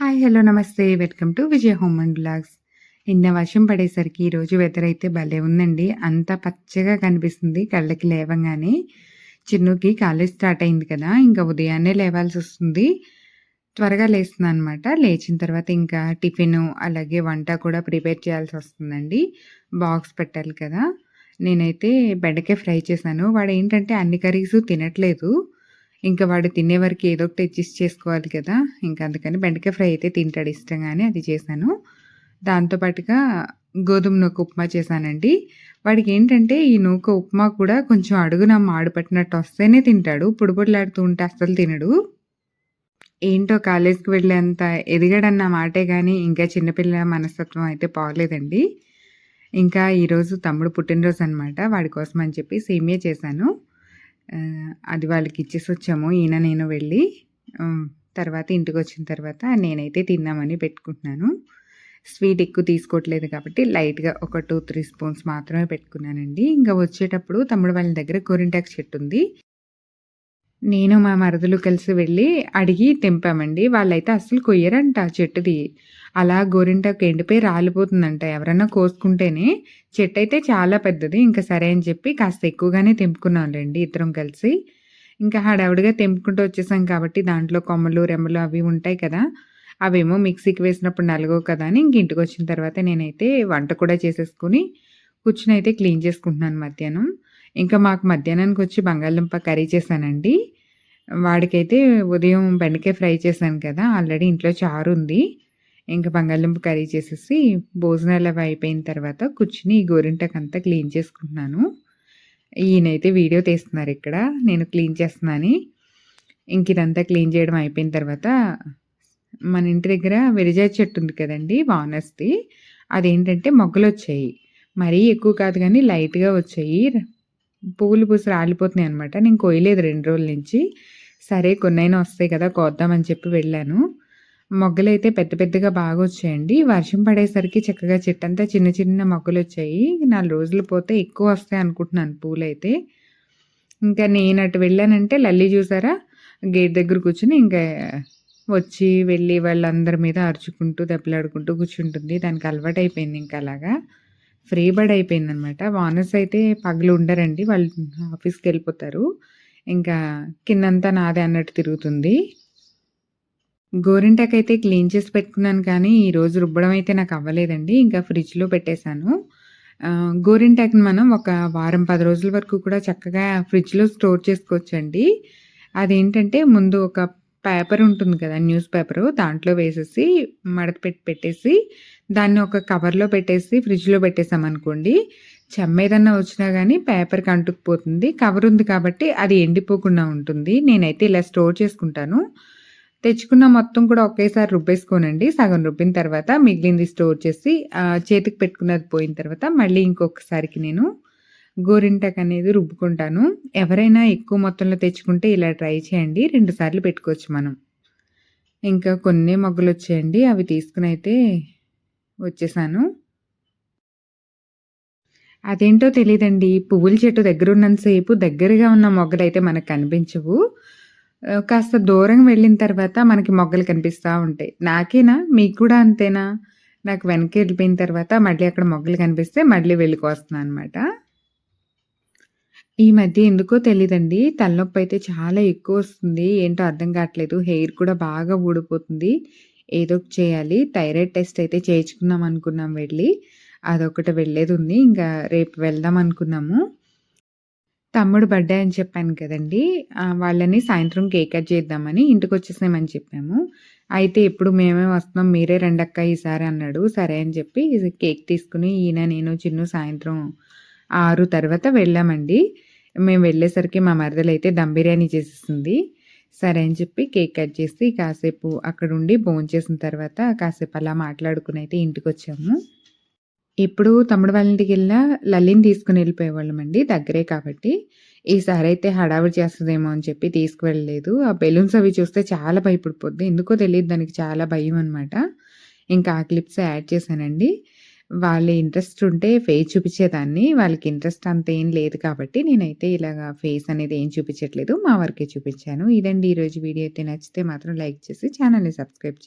Hi hello నమస్తే. Welcome to Vijaya home and blogs నిన్న వర్షం పడేసరికి ఈరోజు వెదర్ అయితే భలే ఉందండి. అంత పచ్చగా కనిపిస్తుంది. కళ్ళకి లేవగానే చిన్నుకి కాలేజ్ స్టార్ట్ అయింది కదా. ఇంకా ఉదయాన్నే లేవాల్సి వస్తుంది. త్వరగా లేస్తుంది అనమాట లేచిన తర్వాత ఇంకా టిఫిన్ అలాగే వంట కూడా ప్రిపేర్ చేయాల్సి వస్తుందండి. బాక్స్ పెట్టాలి కదా. నేనైతే బెండకాయ ఫ్రై చేశాను. వాడు ఏంటంటే అన్ని కర్రీస్ తినట్లేదు. ఇంకా వాడు తినే వరకు ఏదో ఒకటి అడ్జస్ట్ చేసుకోవాలి కదా. ఇంకా అందుకని బెండకాయ ఫ్రై అయితే తింటాడు ఇష్టంగానే అది చేశాను. దాంతోపాటుగా గోధుమ నూక ఉప్మా చేశానండి. వాడికి ఏంటంటే ఈ నూక ఉప్మా కూడా కొంచెం అడుగున మాడుపట్టినట్టు వస్తేనే తింటాడు. పొడిపొడిలాడుతూ ఉంటే అస్సలు తినడు. ఏంటో కాలేజ్కి వెళ్ళేంత ఎదిగాడన్న మాటే కానీ ఇంకా చిన్నపిల్ల మనస్తత్వం అయితే పోలేదండి. ఇంకా ఈరోజు తమ్ముడు పుట్టినరోజు అనమాట వాడి కోసం అని చెప్పి సేమియా చేశాను. అది వాళ్ళకి ఇచ్చేసి వచ్చాము. ఈయన నేను వెళ్ళి తర్వాత ఇంటికి వచ్చిన తర్వాత నేనైతే తిన్నామని పెట్టుకుంటున్నాను. స్వీట్ ఎక్కువ తీసుకోవట్లేదు కాబట్టి లైట్గా ఒక టూ త్రీ స్పూన్స్ మాత్రమే పెట్టుకున్నానండి. ఇంకా వచ్చేటప్పుడు తమ్ముడు వాళ్ళ దగ్గర గోరింటాకు చెట్టు ఉంది. నేను మా మరదలు కలిసి వెళ్ళి అడిగి తెంపామండి. వాళ్ళైతే అస్సలు కొయ్యరంట చెట్టుది. అలా గోరింటాకు ఎండిపోయి రాలిపోతుందంట. ఎవరన్నా కోసుకుంటేనే చెట్టు అయితే చాలా పెద్దది. ఇంకా సరే అని చెప్పి కాస్త ఎక్కువగానే తెంపుకున్నాంలేండి ఇద్దరం కలిసి. ఇంకా హడావుడిగా తెంపుకుంటూ వచ్చేసాం కాబట్టి దాంట్లో కొమ్మలు రెమ్మలు అవి ఉంటాయి కదా. అవేమో మిక్సీకి వేసినప్పుడు నలగవు కదా అని ఇంక ఇంటికి వచ్చిన తర్వాత నేనైతే వంట కూడా చేసేసుకుని కూర్చుని అయితే క్లీన్ చేసుకుంటున్నాను మధ్యాహ్నం. ఇంకా మాకు మధ్యాహ్నానికి వచ్చి బంగాళదుంప కర్రీ చేశానండి. వాడికైతే ఉదయం బెండకాయ ఫ్రై చేశాను కదా ఆల్రెడీ ఇంట్లో చారు ఉంది. ఇంకా బంగాళదుంప కర్రీ చేసేసి భోజనాలు అవి అయిపోయిన తర్వాత కూర్చుని గోరింటకంతా క్లీన్ చేసుకుంటున్నాను. ఈయనైతే వీడియో తీస్తున్నారు ఇక్కడ నేను క్లీన్ చేస్తున్నాను. ఇంక ఇదంతా క్లీన్ చేయడం అయిపోయిన తర్వాత మన ఇంటి దగ్గర విరజా చెట్టు ఉంది కదండి వానస్ది అదేంటంటే మొగ్గలు వచ్చాయి మరీ ఎక్కువ కాదు కానీ లైట్గా వచ్చాయి. పువ్వులు పూసి రాలిపోతున్నాయి అనమాట నేను కోయలేదు రెండు రోజుల నుంచి. సరే కొన్నైనా వస్తాయి కదా కోద్దామని చెప్పి వెళ్ళాను. మొగ్గలైతే పెద్ద పెద్దగా బాగా వచ్చాయండి. వర్షం పడేసరికి చక్కగా చెట్టంతా చిన్న చిన్న మొగ్గలు వచ్చాయి. నాలుగు రోజులు పోతే ఎక్కువ వస్తాయి అనుకుంటున్నాను పూలైతే. ఇంకా నేను అటు వెళ్ళానంటే లల్లి చూసారా? గేట్ దగ్గర కూర్చుని ఇంకా వచ్చి వెళ్ళి వాళ్ళందరి మీద అరుచుకుంటూ దెబ్బలాడుకుంటూ కూర్చుంటుంది. దానికి అలవాటు అయిపోయింది ఇంకా అలాగా. ఫ్రీ బర్డ్ అయిపోయింది అనమాట వానర్స్ అయితే పగలు ఉండరండి. వాళ్ళు ఆఫీస్కి వెళ్ళిపోతారు. ఇంకా కిందంతా నాదే అన్నట్టు తిరుగుతుంది. గోరింటాకైతే క్లీన్ చేసి పెట్టుకున్నాను కానీ ఈరోజు రుబ్బడం అయితే నాకు అవ్వలేదండి. ఇంకా ఫ్రిడ్జ్లో పెట్టేశాను. గోరింటాక్ని మనం ఒక వారం పది రోజుల వరకు కూడా చక్కగా ఫ్రిడ్జ్లో స్టోర్ చేసుకోవచ్చండి. అదేంటంటే ముందు ఒక పేపర్ ఉంటుంది కదా న్యూస్ పేపరు దాంట్లో వేసేసి మడత పెట్టి పెట్టేసి దాన్ని ఒక కవర్లో పెట్టేసి ఫ్రిడ్జ్లో పెట్టేసామనుకోండి చెమ్మ ఏదన్నా వచ్చినా కానీ పేపర్కి అంటుకుపోతుంది కవర్ ఉంది కాబట్టి అది ఎండిపోకుండా ఉంటుంది. నేనైతే ఇలా స్టోర్ చేసుకుంటాను. తెచ్చుకున్న మొత్తం కూడా ఒకేసారి రుబ్బేసుకోనండి. సగం రుబ్బిన తర్వాత మిగిలింది స్టోర్ చేసి చేతికి పెట్టుకున్నది పోయిన తర్వాత మళ్ళీ ఇంకొకసారికి నేను గోరింటాక్ అనేది రుబ్బుకుంటాను. ఎవరైనా ఎక్కువ మొత్తంలో తెచ్చుకుంటే ఇలా ట్రై చేయండి. రెండు సార్లు పెట్టుకోవచ్చు మనం. ఇంకా కొన్ని మొగ్గలు వచ్చాయండి అవి తీసుకుని అయితే వచ్చేసాను. అదేంటో తెలియదండి పువ్వుల చెట్టు దగ్గర ఉన్నంతసేపు దగ్గరగా ఉన్న మొగ్గలు అయితే మనకు కనిపించవు. కాస్త దూరం వెళ్ళిన తర్వాత మనకి మొగ్గలు కనిపిస్తూ ఉంటాయి. నాకేనా? మీకు కూడా అంతేనా? నాకు వెనక్కి వెళ్ళిపోయిన తర్వాత మళ్ళీ అక్కడ మొగ్గలు కనిపిస్తే మళ్ళీ వెళ్ళికొస్తున్నాను అనమాట ఈ మధ్య ఎందుకో తెలియదండి తలనొప్పి అయితే చాలా ఎక్కువ వస్తుంది. ఏంటో అర్థం కావట్లేదు. హెయిర్ కూడా బాగా ఊడిపోతుంది. ఏదో చేయాలి. థైరాయిడ్ టెస్ట్ అయితే చేయించుకుందాం అనుకున్నాం వెళ్ళి. అదొకటి వెళ్ళేది ఉంది. ఇంకా రేపు వెళ్దాం అనుకున్నాము. తమ్ముడు బర్త్డే అని చెప్పాను కదండి. వాళ్ళని సాయంత్రం కేక్ కట్ చేద్దామని ఇంటికి వచ్చేసామని చెప్పాము. అయితే ఇప్పుడు మేమే వస్తున్నాం. మీరే రెండక్క ఈసారి అన్నాడు. సరే అని చెప్పి కేక్ తీసుకుని ఈయన నేను చిన్ను సాయంత్రం ఆరు తర్వాత వెళ్ళామండి. మేము వెళ్ళేసరికి మా మరదలు అయితే దమ్ బిర్యానీ చేసేసింది. సరే అని చెప్పి కేక్ కట్ చేసి కాసేపు అక్కడ ఉండి భోంచేసిన తర్వాత కాసేపు అలా మాట్లాడుకుని అయితే ఇంటికి వచ్చాము ఎప్పుడు తమ్ముడు వాళ్ళ ఇంటికి వెళ్ళినా లల్లిని తీసుకుని వెళ్ళిపోయేవాళ్ళమండి దగ్గరే కాబట్టి. ఈసారి అయితే హడావిడి చేస్తుందేమో అని చెప్పి తీసుకువెళ్ళలేదు. ఆ బెలూన్స్ అవి చూస్తే చాలా భయపడిపోద్ది. ఎందుకో తెలియదు దానికి చాలా భయం అనమాట ఇంకా ఆ క్లిప్స్ యాడ్ చేశానండి. వాళ్ళ ఇంట్రెస్ట్ ఉంటే ఫేస్ చూపించేదాన్ని. వాళ్ళకి ఇంట్రెస్ట్ అంత ఏం లేదు కాబట్టి నేనైతే ఇలాగా ఫేస్ అనేది ఏం చూపించట్లేదు. మా వరకే చూపించాను. ఇదండి ఈరోజు వీడియో. అయితే నచ్చితే మాత్రం లైక్ చేసి ఛానల్ని సబ్స్క్రైబ్ చేయండి